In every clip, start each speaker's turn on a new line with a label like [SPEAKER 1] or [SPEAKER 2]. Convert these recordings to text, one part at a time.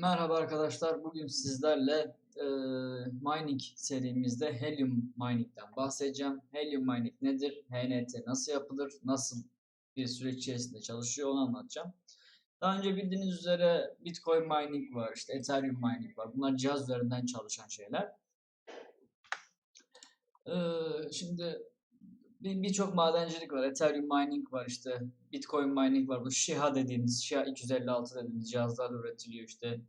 [SPEAKER 1] Merhaba arkadaşlar. Bugün sizlerle e, mining serimizde Helium Mining'den bahsedeceğim. Helium Mining nedir? HNT nasıl yapılır? Nasıl bir süreç içerisinde çalışıyor? Onu anlatacağım. Daha önce bildiğiniz üzere Bitcoin mining var, işte Ethereum mining var. Bunlar cihaz üzerinden çalışan şeyler. E, şimdi birçok madencilik var. Ethereum mining var işte. Bitcoin mining var. Bu SHA dediğimiz, SHA 256 dediğimiz cihazlarla üretiliyor işte.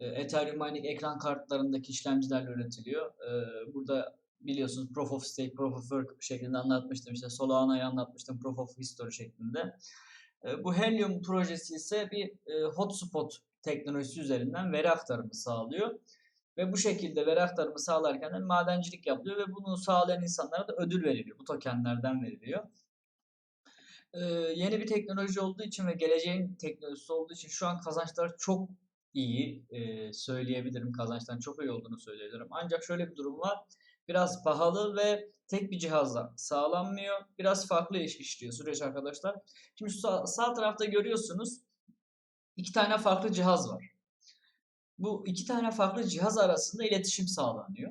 [SPEAKER 1] E, Ethereum mining ekran kartlarındaki işlemcilerle üretiliyor. E, burada biliyorsunuz Proof of Stake, Proof of Work şeklinde anlatmıştım. İşte Solana'yı anlatmıştım Proof of History şeklinde. E, bu Helium projesi ise bir hotspot teknolojisi üzerinden veri aktarımı sağlıyor. Ve bu şekilde veri aktarımı sağlarken de madencilik yapılıyor ve bunu sağlayan insanlara da ödül veriliyor. Bu tokenlerden veriliyor. Ee, yeni bir teknoloji olduğu için ve geleceğin teknolojisi olduğu için şu an kazançlar çok iyi e, söyleyebilirim. Kazançtan çok iyi olduğunu söyleyebilirim. Ancak şöyle bir durum var. Biraz pahalı ve tek bir cihazla sağlanmıyor. Biraz farklı iş işliyor süreç arkadaşlar. Şimdi sağ, sağ tarafta görüyorsunuz iki tane farklı cihaz var bu iki tane farklı cihaz arasında iletişim sağlanıyor.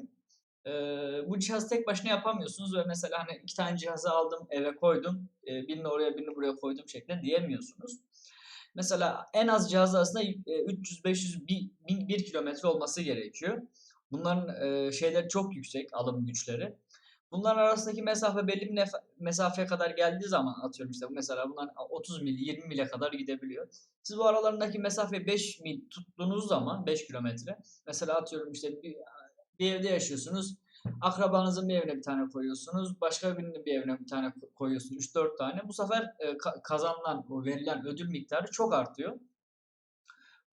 [SPEAKER 1] Ee, bu cihazı tek başına yapamıyorsunuz ve mesela hani iki tane cihazı aldım eve koydum, e, birini oraya birini buraya koydum şeklinde diyemiyorsunuz. Mesela en az cihaz arasında 300-500 1, 1 kilometre olması gerekiyor. Bunların e, şeyleri çok yüksek alım güçleri. Bunların arasındaki mesafe belli bir mesafeye kadar geldiği zaman atıyorum işte mesela bunlar 30 mil 20 mile kadar gidebiliyor. Siz bu aralarındaki mesafe 5 mil tuttuğunuz zaman 5 kilometre mesela atıyorum işte bir, bir evde yaşıyorsunuz. Akrabanızın bir evine bir tane koyuyorsunuz. Başka birinin bir evine bir tane koyuyorsunuz. 3-4 tane. Bu sefer e, kazanılan, verilen ödül miktarı çok artıyor.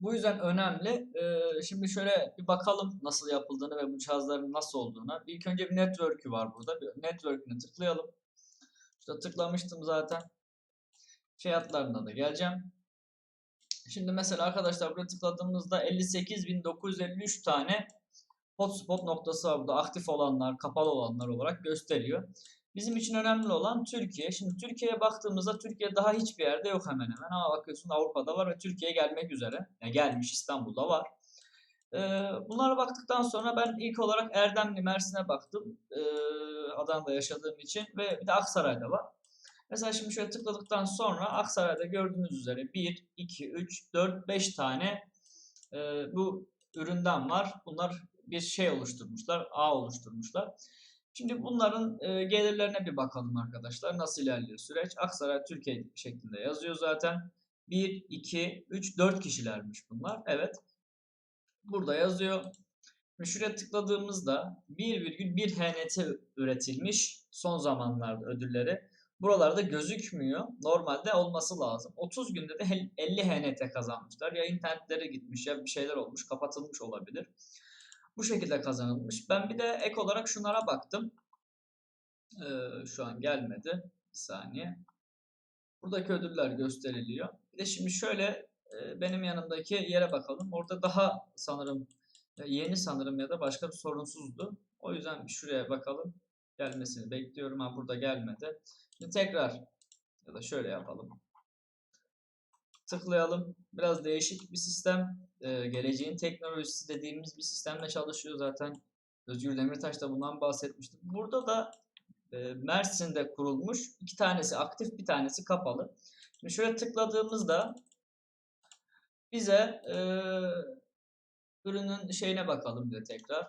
[SPEAKER 1] Bu yüzden önemli. Ee, şimdi şöyle bir bakalım nasıl yapıldığını ve bu cihazların nasıl olduğuna. İlk önce bir network'ü var burada. Bir network'ünü tıklayalım. İşte tıklamıştım zaten. Fiyatlarına da geleceğim. Şimdi mesela arkadaşlar buraya tıkladığımızda 58.953 tane hotspot noktası var burada. Aktif olanlar, kapalı olanlar olarak gösteriyor. Bizim için önemli olan Türkiye. Şimdi Türkiye'ye baktığımızda Türkiye daha hiçbir yerde yok hemen hemen. Ama bakıyorsun Avrupa'da var ve Türkiye'ye gelmek üzere. Yani gelmiş İstanbul'da var. Ee, bunlara baktıktan sonra ben ilk olarak Erdemli, Mersin'e baktım. Ee, Adana'da yaşadığım için ve bir de Aksaray'da var. Mesela şimdi şöyle tıkladıktan sonra Aksaray'da gördüğünüz üzere 1, 2, 3, 4, 5 tane e, bu üründen var. Bunlar bir şey oluşturmuşlar, ağ oluşturmuşlar. Şimdi bunların e, gelirlerine bir bakalım arkadaşlar. Nasıl ilerliyor süreç? Aksaray Türkiye şeklinde yazıyor zaten. 1, 2, 3, 4 kişilermiş bunlar. Evet. Burada yazıyor. Şimdi şuraya tıkladığımızda 1,1 HNT üretilmiş son zamanlarda ödülleri. Buralarda gözükmüyor. Normalde olması lazım. 30 günde de 50 HNT kazanmışlar. Ya internetlere gitmiş ya bir şeyler olmuş, kapatılmış olabilir. Bu şekilde kazanılmış. Ben bir de ek olarak şunlara baktım. Ee, şu an gelmedi. Bir saniye. Buradaki ödüller gösteriliyor. Bir de şimdi şöyle e, benim yanımdaki yere bakalım. Orada daha sanırım yeni sanırım ya da başka bir sorunsuzdu. O yüzden şuraya bakalım. Gelmesini bekliyorum. Ha burada gelmedi. Şimdi tekrar ya da şöyle yapalım. Tıklayalım. Biraz değişik bir sistem. Ee, geleceğin teknolojisi dediğimiz bir sistemle çalışıyor zaten. Özgür Demirtaş da bundan bahsetmişti. Burada da e, Mersin'de kurulmuş. iki tanesi aktif, bir tanesi kapalı. Şimdi şöyle tıkladığımızda bize e, ürünün şeyine bakalım diyor tekrar.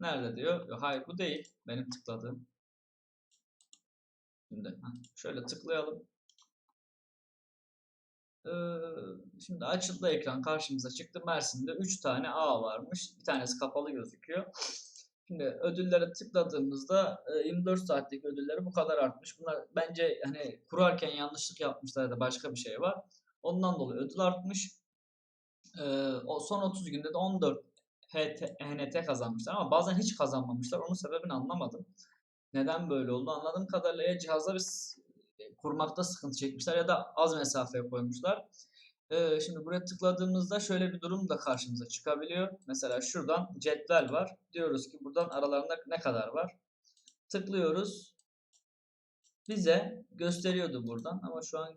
[SPEAKER 1] Nerede diyor? Hayır bu değil. Benim tıkladığım. Şimdi şöyle tıklayalım. Ee, şimdi açıldı ekran karşımıza çıktı. Mersin'de 3 tane A varmış. Bir tanesi kapalı gözüküyor. Şimdi ödüllere tıkladığımızda 24 e, saatlik ödülleri bu kadar artmış. Bunlar bence hani kurarken yanlışlık yapmışlar ya da başka bir şey var. Ondan dolayı ödül artmış. Ee, o son 30 günde de 14 HT, HNT kazanmışlar ama bazen hiç kazanmamışlar. Onun sebebini anlamadım. Neden böyle oldu? Anladığım kadarıyla ya cihazları kurmakta sıkıntı çekmişler ya da az mesafeye koymuşlar. Ee, şimdi buraya tıkladığımızda şöyle bir durum da karşımıza çıkabiliyor. Mesela şuradan cetvel var. Diyoruz ki buradan aralarında ne kadar var? Tıklıyoruz. Bize gösteriyordu buradan ama şu an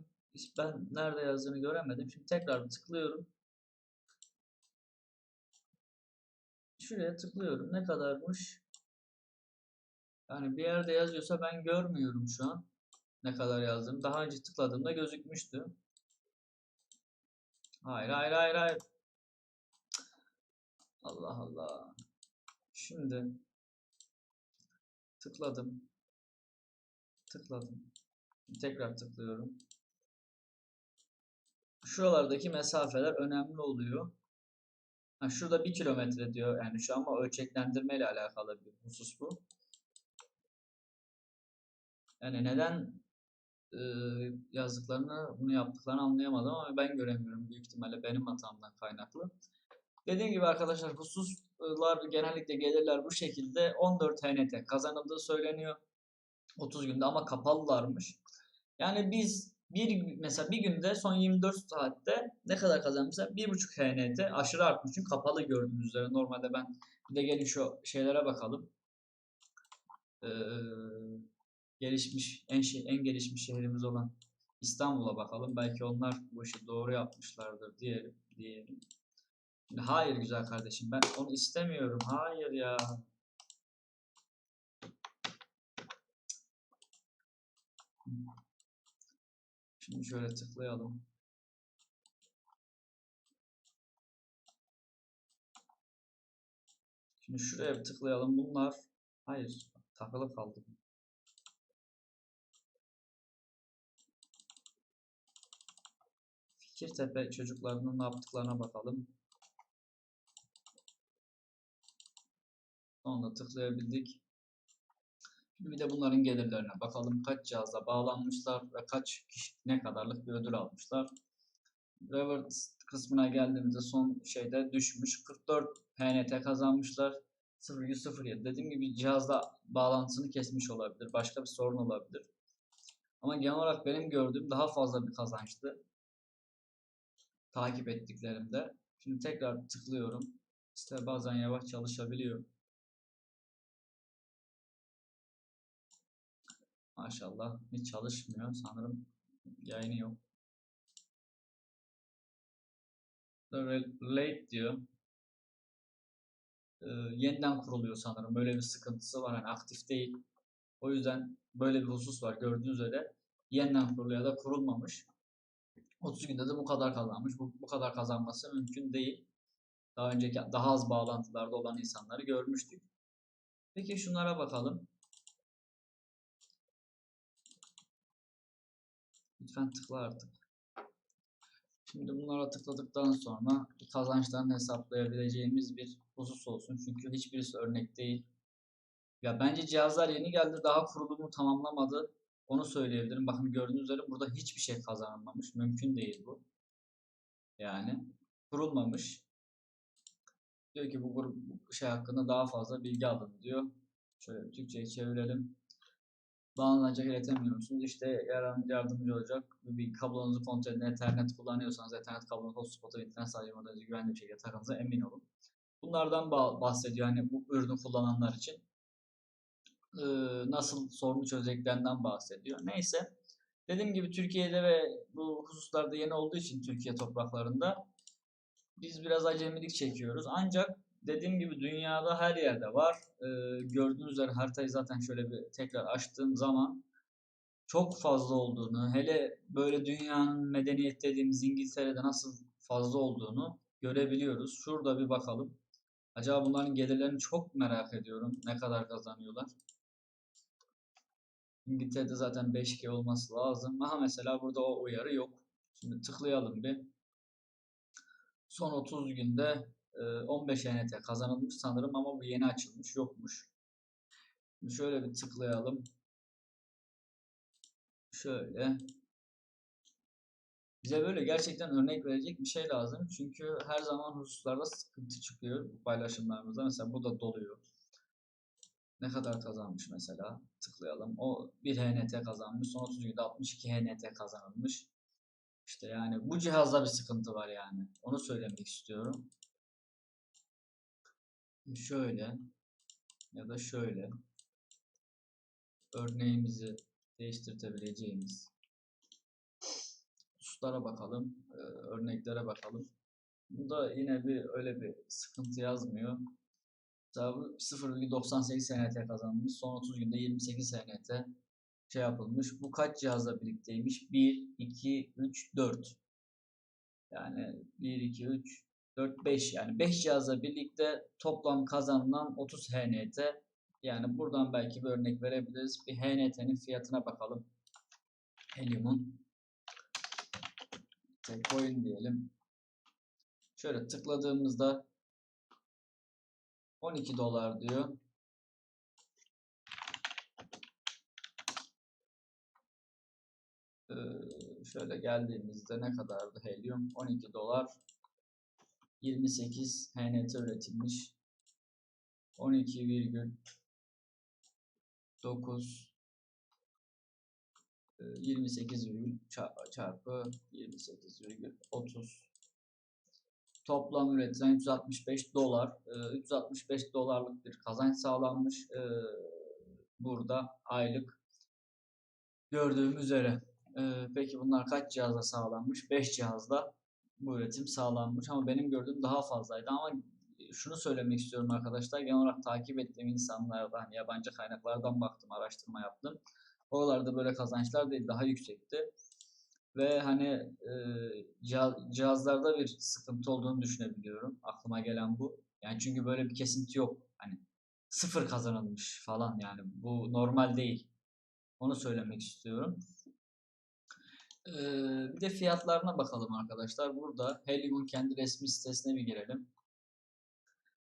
[SPEAKER 1] ben nerede yazdığını göremedim. Şimdi tekrar tıklıyorum. Şuraya tıklıyorum. Ne kadarmış? Yani bir yerde yazıyorsa ben görmüyorum şu an. Ne kadar yazdım. Daha önce tıkladığımda gözükmüştü. Hayır hayır hayır hayır. Allah Allah. Şimdi tıkladım. Tıkladım. Tekrar tıklıyorum. Şuralardaki mesafeler önemli oluyor. Ha, şurada bir kilometre diyor yani şu ama ölçeklendirme ile alakalı bir husus bu. Yani neden e, yazdıklarını, bunu yaptıklarını anlayamadım ama ben göremiyorum. Büyük ihtimalle benim hatamdan kaynaklı. Dediğim gibi arkadaşlar hususlar genellikle gelirler bu şekilde 14 TNT kazanıldığı söyleniyor. 30 günde ama kapalılarmış. Yani biz bir mesela bir günde son 24 saatte ne kadar kazanmışlar? 1.5 HNT aşırı artmış çünkü kapalı gördüğünüz üzere. Normalde ben bir de gelin şu şeylere bakalım. Ee, gelişmiş en şey en gelişmiş şehrimiz olan İstanbul'a bakalım. Belki onlar bu işi doğru yapmışlardır diyelim diyelim. Hayır güzel kardeşim ben onu istemiyorum. Hayır ya. Şimdi şöyle tıklayalım. Şimdi şuraya bir tıklayalım. Bunlar hayır takılı kaldı. Fikirtepe çocuklarının ne yaptıklarına bakalım. Onu tıklayabildik. Bir de bunların gelirlerine bakalım kaç cihazla bağlanmışlar ve kaç kişi ne kadarlık bir ödül almışlar. Revert kısmına geldiğimizde son şeyde düşmüş. 44 HNT kazanmışlar. 0.07 dediğim gibi cihazda bağlantısını kesmiş olabilir. Başka bir sorun olabilir. Ama genel olarak benim gördüğüm daha fazla bir kazançtı. Takip ettiklerimde. Şimdi tekrar tıklıyorum. Site bazen yavaş çalışabiliyor. Maşallah hiç çalışmıyor. Sanırım yayını yok. Relate diyor. Ee, yeniden kuruluyor sanırım. Böyle bir sıkıntısı var. Yani aktif değil. O yüzden böyle bir husus var. Gördüğünüz üzere yeniden kuruluyor da kurulmamış. 30 günde de bu kadar kazanmış. Bu, bu kadar kazanması mümkün değil. Daha önceki daha az bağlantılarda olan insanları görmüştük. Peki şunlara bakalım. Lütfen tıkla artık. Şimdi bunlara tıkladıktan sonra kazançlarını hesaplayabileceğimiz bir husus olsun. Çünkü hiçbirisi örnek değil. Ya bence cihazlar yeni geldi. Daha kurulumu tamamlamadı. Onu söyleyebilirim. Bakın gördüğünüz üzere burada hiçbir şey kazanılmamış. Mümkün değil bu. Yani kurulmamış. Diyor ki bu grup bu şey hakkında daha fazla bilgi alın diyor. Şöyle Türkçe'ye çevirelim bağlanacak iletemiyor musunuz? İşte yardımcı olacak bir kablonuzu kontrol edin. Ethernet kullanıyorsanız Ethernet kablonuzu hotspot'a internet sağlayamadan güvenli bir şekilde takınıza emin olun. Bunlardan bahsediyor hani bu ürünü kullananlar için. Ee, nasıl sorunu çözeceklerinden bahsediyor. Neyse. Dediğim gibi Türkiye'de ve bu hususlarda yeni olduğu için Türkiye topraklarında biz biraz acemilik çekiyoruz. Ancak dediğim gibi dünyada her yerde var. Ee, gördüğünüz üzere haritayı zaten şöyle bir tekrar açtığım zaman çok fazla olduğunu, hele böyle dünyanın medeniyet dediğimiz İngiltere'de nasıl fazla olduğunu görebiliyoruz. Şurada bir bakalım. Acaba bunların gelirlerini çok merak ediyorum. Ne kadar kazanıyorlar? İngiltere'de zaten 5G olması lazım. Aha mesela burada o uyarı yok. Şimdi tıklayalım bir. Son 30 günde 15 NT kazanılmış sanırım ama bu yeni açılmış yokmuş. Şimdi şöyle bir tıklayalım. Şöyle. Bize böyle gerçekten örnek verecek bir şey lazım. Çünkü her zaman hususlarda sıkıntı çıkıyor paylaşımlarımızda. Mesela bu da doluyor. Ne kadar kazanmış mesela? Tıklayalım. O 1 HNT kazanmış. Son 30 günde 62 HNT kazanılmış. İşte yani bu cihazda bir sıkıntı var yani. Onu söylemek istiyorum şöyle ya da şöyle örneğimizi değiştirtebileceğimiz hususlara bakalım, e, örneklere bakalım. Bunda yine bir öyle bir sıkıntı yazmıyor. Bu 0,98 HNT kazanmış. Son 30 günde 28 HNT şey yapılmış. Bu kaç cihazla birlikteymiş? 1, 2, 3, 4. Yani 1, 2, 3, 4, 5. Yani 5 cihazla birlikte toplam kazanılan 30 HNT. Yani buradan belki bir örnek verebiliriz. Bir HNT'nin fiyatına bakalım. Helium'un. Coin diyelim. Şöyle tıkladığımızda 12 dolar diyor. Ee, şöyle geldiğimizde ne kadardı helyum? 12 dolar 28 HNT üretilmiş. 12,9 28 virgül çarpı 28,30 toplam üretilen 365 dolar. 365 dolarlık bir kazanç sağlanmış burada aylık gördüğüm üzere. Peki bunlar kaç cihazda sağlanmış? 5 cihazda bu üretim sağlanmış ama benim gördüğüm daha fazlaydı ama şunu söylemek istiyorum arkadaşlar. Genel olarak takip ettiğim insanlardan, hani yabancı kaynaklardan baktım, araştırma yaptım. Oralarda böyle kazançlar değil, daha yüksekti. Ve hani e, cihazlarda bir sıkıntı olduğunu düşünebiliyorum. Aklıma gelen bu. Yani çünkü böyle bir kesinti yok. Hani sıfır kazanılmış falan yani. Bu normal değil. Onu söylemek istiyorum. Ee, bir de fiyatlarına bakalım arkadaşlar. Burada Helium'un kendi resmi sitesine bir girelim.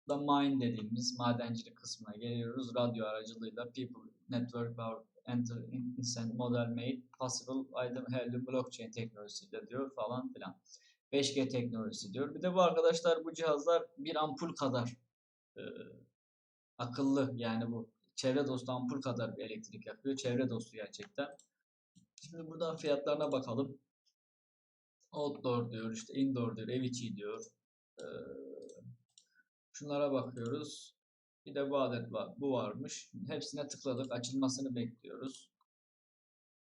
[SPEAKER 1] Da mine dediğimiz madencilik kısmına geliyoruz. Radyo aracılığıyla People Network Power enter instant model made possible item held blockchain teknolojisiyle diyor falan filan. 5G teknolojisi diyor. Bir de bu arkadaşlar bu cihazlar bir ampul kadar e, akıllı yani bu çevre dostu ampul kadar bir elektrik yakıyor. Çevre dostu gerçekten. Şimdi buradan fiyatlarına bakalım. Outdoor diyor, işte indoor diyor, ev içi diyor. Ee, şunlara bakıyoruz. Bir de bu adet var. Bu varmış. Hepsine tıkladık. Açılmasını bekliyoruz.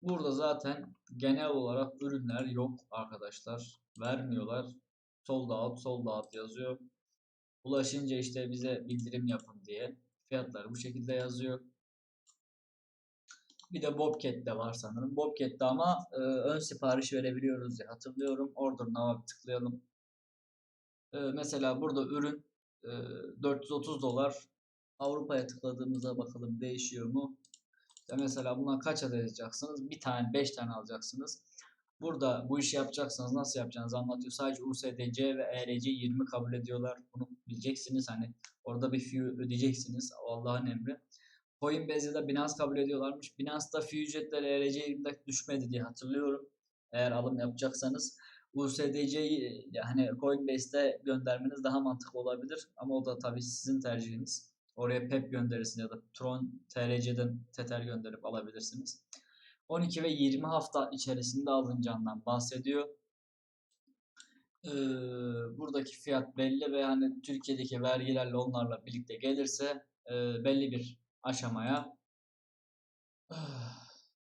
[SPEAKER 1] Burada zaten genel olarak ürünler yok arkadaşlar. Vermiyorlar. Sold out, sold out yazıyor. Ulaşınca işte bize bildirim yapın diye. Fiyatları bu şekilde yazıyor. Bir de Bobcat de var sanırım. Bobcat'te ama e, ön sipariş verebiliyoruz diye hatırlıyorum. Order now'a tıklayalım. E, mesela burada ürün e, 430 dolar Avrupa'ya tıkladığımızda bakalım değişiyor mu? İşte mesela buna kaç adet edeceksiniz? Bir tane, beş tane alacaksınız. Burada bu işi yapacaksanız nasıl yapacağınızı anlatıyor. Sadece USDC ve ERC 20 kabul ediyorlar. Bunu bileceksiniz. Hani orada bir fee ödeyeceksiniz. Allah'ın emri. Coinbase'de de Binance kabul ediyorlarmış. Binance'da fee ücretleri ERC 20'de düşmedi diye hatırlıyorum. Eğer alım yapacaksanız. USDC'yi yani Coinbase'de göndermeniz daha mantıklı olabilir. Ama o da tabii sizin tercihiniz. Oraya PEP gönderirsin ya da Tron TRC'den Tether gönderip alabilirsiniz. 12 ve 20 hafta içerisinde alınacağından bahsediyor. Ee, buradaki fiyat belli ve hani Türkiye'deki vergilerle onlarla birlikte gelirse e, belli bir aşamaya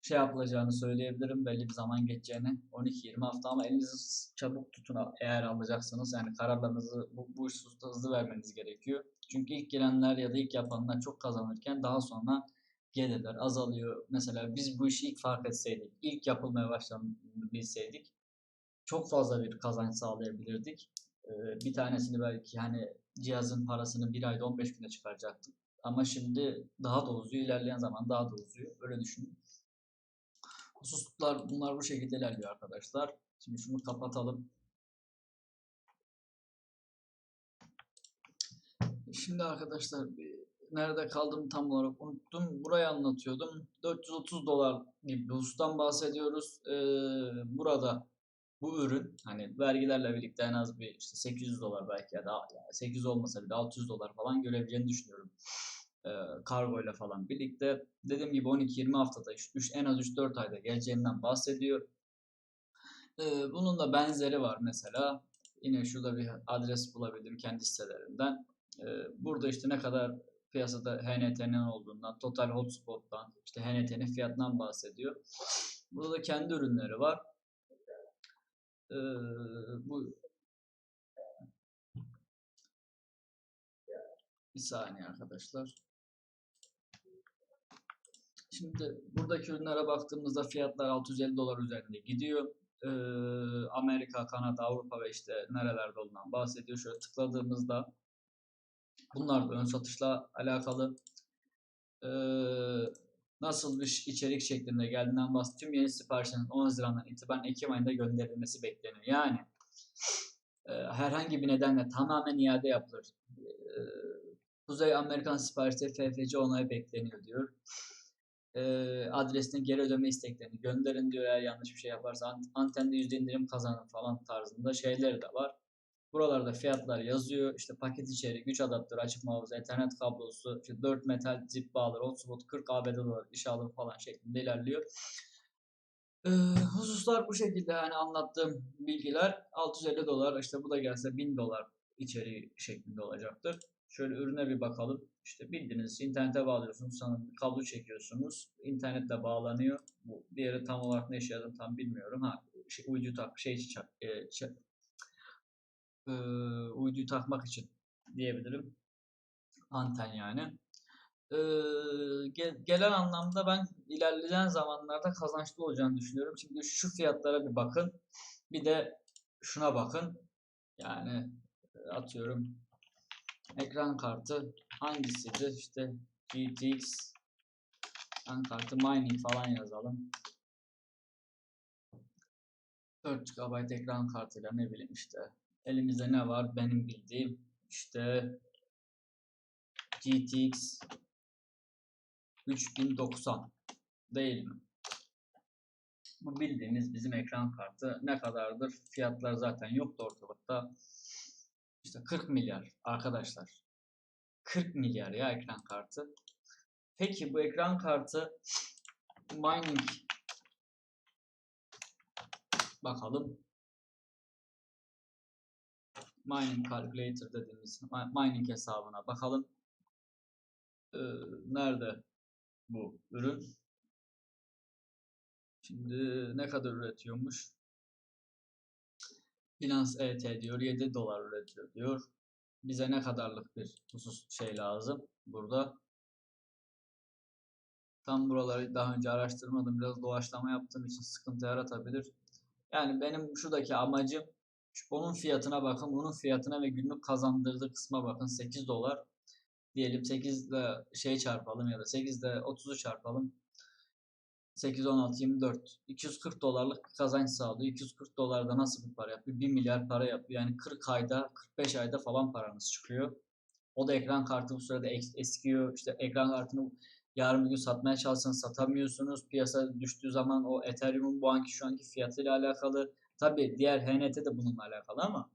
[SPEAKER 1] şey yapılacağını söyleyebilirim. Belli bir zaman geçeceğini. 12-20 hafta ama elinizi çabuk tutun eğer alacaksınız. Yani kararlarınızı bu, bu hususta hızlı vermeniz gerekiyor. Çünkü ilk gelenler ya da ilk yapanlar çok kazanırken daha sonra gelirler azalıyor. Mesela biz bu işi ilk fark etseydik, ilk yapılmaya başladığını bilseydik çok fazla bir kazanç sağlayabilirdik. Ee, bir tanesini belki hani cihazın parasını bir ayda 15 günde çıkaracaktık. Ama şimdi daha da uzuyor. ilerleyen zaman daha da uzuyor. Öyle düşünün. Hususlar bunlar bu şekilde ilerliyor arkadaşlar. Şimdi şunu kapatalım. Şimdi arkadaşlar nerede kaldım tam olarak unuttum. Burayı anlatıyordum. 430 dolar bir husustan bahsediyoruz. Ee, burada bu ürün hani vergilerle birlikte en az bir işte 800 dolar belki ya da yani 800 olmasa bile 600 dolar falan görebileceğini düşünüyorum. Ee, kargo ile falan birlikte. Dediğim gibi 12-20 haftada 3, en az 3-4 ayda geleceğinden bahsediyor. Ee, bunun da benzeri var mesela. Yine şurada bir adres bulabildim kendi sitelerinden. Ee, burada işte ne kadar piyasada HNT'nin olduğundan, Total Hotspot'tan, işte HNT'nin fiyatından bahsediyor. Burada da kendi ürünleri var. Ee, bu Bir saniye arkadaşlar. Şimdi buradaki ürünlere baktığımızda fiyatlar 650 dolar üzerinde gidiyor. Ee, Amerika, Kanada, Avrupa ve işte nerelerde olduğundan bahsediyor. Şöyle tıkladığımızda bunlar da ön satışla alakalı. Ee, nasıl bir içerik şeklinde geldiğinden bahsediyor. Tüm yeni siparişlerin 10 Haziran'dan itibaren Ekim ayında gönderilmesi bekleniyor. Yani e, herhangi bir nedenle tamamen iade yapılır. E, Kuzey Amerikan siparişleri FFC onayı bekleniyor diyor. E, adresine geri ödeme isteklerini gönderin diyor eğer yanlış bir şey yaparsa Ant- antende yüzde indirim kazanın falan tarzında şeyleri de var. Buralarda fiyatlar yazıyor. İşte paket içeri, güç adaptörü, açık hafıza, ethernet kablosu, işte 4 metal zip bağları, hotspot 40 ABD dolar iş alım falan şeklinde ilerliyor. Ee, hususlar bu şekilde yani anlattığım bilgiler 650 dolar işte bu da gelse 1000 dolar içeriği şeklinde olacaktır. Şöyle ürüne bir bakalım. İşte bildiğiniz internete bağlıyorsunuz. Sanırım kablo çekiyorsunuz. internetle bağlanıyor. Bu diğeri tam olarak ne işe yaradığını tam bilmiyorum. Ha şey, uydu tak şey ça- e, ça- e, uyduyu takmak için diyebilirim. Anten yani. Ee, ge- gelen anlamda ben ilerleyen zamanlarda kazançlı olacağını düşünüyorum. Şimdi şu fiyatlara bir bakın. Bir de şuna bakın. Yani e, atıyorum ekran kartı hangisiydi? İşte GTX ekran kartı mining falan yazalım. 4 GB ekran kartıyla ne bileyim işte. Elimizde ne var? Benim bildiğim işte GTX 3090 değil mi? Bu bildiğimiz bizim ekran kartı ne kadardır? Fiyatlar zaten yoktu ortalıkta. İşte 40 milyar arkadaşlar. 40 milyar ya ekran kartı. Peki bu ekran kartı mining bakalım. Mining calculator dediğimiz mi- mining hesabına bakalım. Ee, nerede bu ürün? Şimdi ne kadar üretiyormuş? Binance ET diyor 7 dolar üretiyor diyor. Bize ne kadarlık bir husus şey lazım burada? Tam buraları daha önce araştırmadım. Biraz doğaçlama yaptığım için sıkıntı yaratabilir. Yani benim şuradaki amacım onun fiyatına bakın, bunun fiyatına ve günlük kazandırdığı kısma bakın. 8 dolar diyelim 8 ile şey çarpalım ya da 8 ile 30'u çarpalım. 8, 16, 24. 240 dolarlık bir kazanç sağlıyor. 240 dolarda nasıl bir para yapıyor? 1 milyar para yapıyor. Yani 40 ayda, 45 ayda falan paranız çıkıyor. O da ekran kartı bu sırada eskiyor. İşte ekran kartını yarın bir gün satmaya çalışsanız satamıyorsunuz. Piyasa düştüğü zaman o Ethereum'un bu anki şu anki fiyatıyla alakalı. Tabii diğer HNT de bununla alakalı ama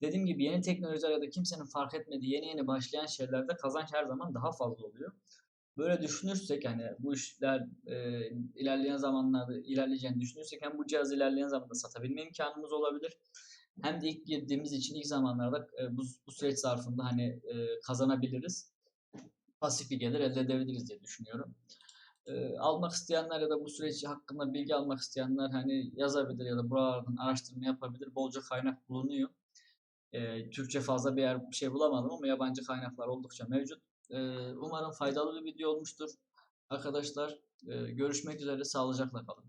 [SPEAKER 1] dediğim gibi yeni teknolojiler ya da kimsenin fark etmediği yeni yeni başlayan şeylerde kazanç her zaman daha fazla oluyor. Böyle düşünürsek hani bu işler e, ilerleyen zamanlarda ilerleyeceğini düşünürsek hem bu cihazı ilerleyen zamanda satabilme imkanımız olabilir. Hem de ilk girdiğimiz için ilk zamanlarda e, bu, bu süreç zarfında hani e, kazanabiliriz. Pasif bir gelir elde edebiliriz diye düşünüyorum. E, almak isteyenler ya da bu süreç hakkında bilgi almak isteyenler hani yazabilir ya da buralardan araştırma yapabilir. Bolca kaynak bulunuyor. E, Türkçe fazla bir yer bir şey bulamadım ama yabancı kaynaklar oldukça mevcut. E, umarım faydalı bir video olmuştur. Arkadaşlar e, görüşmek üzere sağlıcakla kalın.